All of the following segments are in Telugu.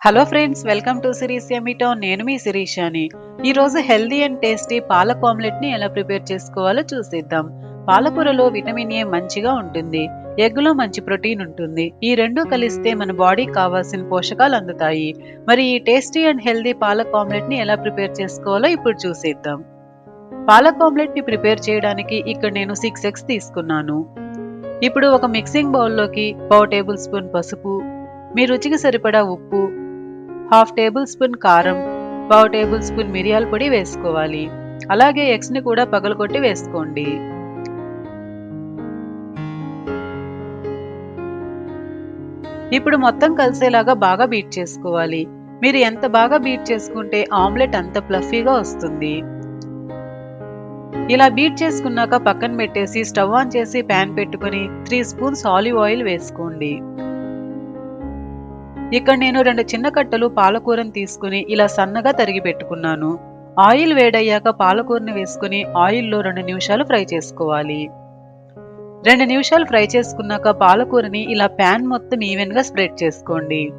హలో ఫ్రెండ్స్ వెల్కమ్ టు సిరీస్ ఎమిటో నేను మీ శిరీషాని. ఈరోజు హెల్దీ అండ్ టేస్టీ పాలక్ ఆమ్లెట్ని ఎలా ప్రిపేర్ చేసుకోవాలో చూసేద్దాం. పాలకూరలో విటమిన్ ఏ మంచిగా ఉంటుంది. ఎగ్గులో మంచి ప్రోటీన్ ఉంటుంది. ఈ రెండు కలిస్తే మన బాడీకి కావాల్సిన పోషకాలు అందుతాయి. మరి ఈ టేస్టీ అండ్ హెల్దీ పాలక్ ఆమ్లెట్ని ఎలా ప్రిపేర్ చేసుకోవాలో ఇప్పుడు చూసేద్దాం. పాలక్ ఆమ్లెట్ని ప్రిపేర్ చేయడానికి ఇక్కడ నేను సిక్స్ ఎగ్స్ తీసుకున్నాను. ఇప్పుడు ఒక మిక్సింగ్ బౌల్లోకి పావు టేబుల్ స్పూన్ పసుపు మీ రుచికి సరిపడా ఉప్పు హాఫ్ టేబుల్ స్పూన్ కారం పావు టేబుల్ స్పూన్ మిరియాల పొడి వేసుకోవాలి. అలాగే ఎగ్స్ని కూడా పగలగొట్టి వేసుకోండి. ఇప్పుడు మొత్తం కలిసేలాగా బాగా బీట్ చేసుకోవాలి. మీరు ఎంత బాగా బీట్ చేసుకుంటే ఆమ్లెట్ అంత ప్లఫీగా వస్తుంది. ఇలా బీట్ చేసుకున్నాక పక్కన పెట్టేసి స్టవ్ ఆన్ చేసి ప్యాన్ పెట్టుకుని త్రీ స్పూన్స్ ఆలివ్ ఆయిల్ వేసుకోండి. ఇక్కడ నేను రెండు చిన్న కట్టలు పాలకూరని తీసుకుని ఇలా సన్నగా తరిగి పెట్టుకున్నాను. ఆయిల్ వేడయ్యాక పాలకూరని వేసుకుని ఆయిల్లో రెండు నిమిషాలు ఫ్రై చేసుకోవాలి. రెండు నిమిషాలు ఫ్రై చేసుకున్నాక పాలకూరని ఇలా ప్యాన్ మొత్తం ఈవెన్గా స్ప్రెడ్ చేసుకోండి.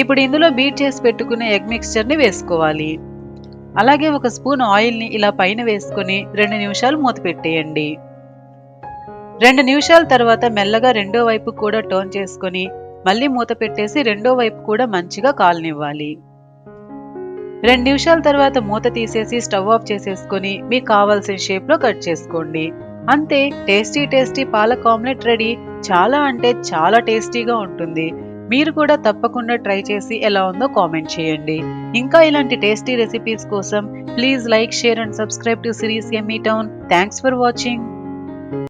ఇప్పుడు ఇందులో బీట్ చేసి పెట్టుకున్న ఎగ్ మిక్స్చర్ని వేసుకోవాలి. అలాగే ఒక స్పూన్ ఆయిల్ని ఇలా పైన వేసుకొని రెండు నిమిషాలు మూత పెట్టేయండి. రెండు నిమిషాల తర్వాత మెల్లగా రెండో వైపు కూడా టర్న్ చేసుకొని మళ్ళీ మూత పెట్టేసి రెండో వైపు కూడా మంచిగా కాలనివ్వాలి. రెండు నిమిషాల తర్వాత మూత తీసేసి స్టవ్ ఆఫ్ చేసేసుకొని మీకు కావాల్సిన షేప్లో కట్ చేసుకోండి. అంతే tasty tasty palak omelette ready. చాలా అంటే చాలా టేస్టీగా ఉంటుంది. మీరు కూడా తప్పకుండా ట్రై చేసి ఎలా ఉందో కామెంట్ చేయండి. ఇంకా ఇలాంటి టేస్టీ రెసిపీస్ కోసం please like share and subscribe to series Emmy town. Thanks for watching.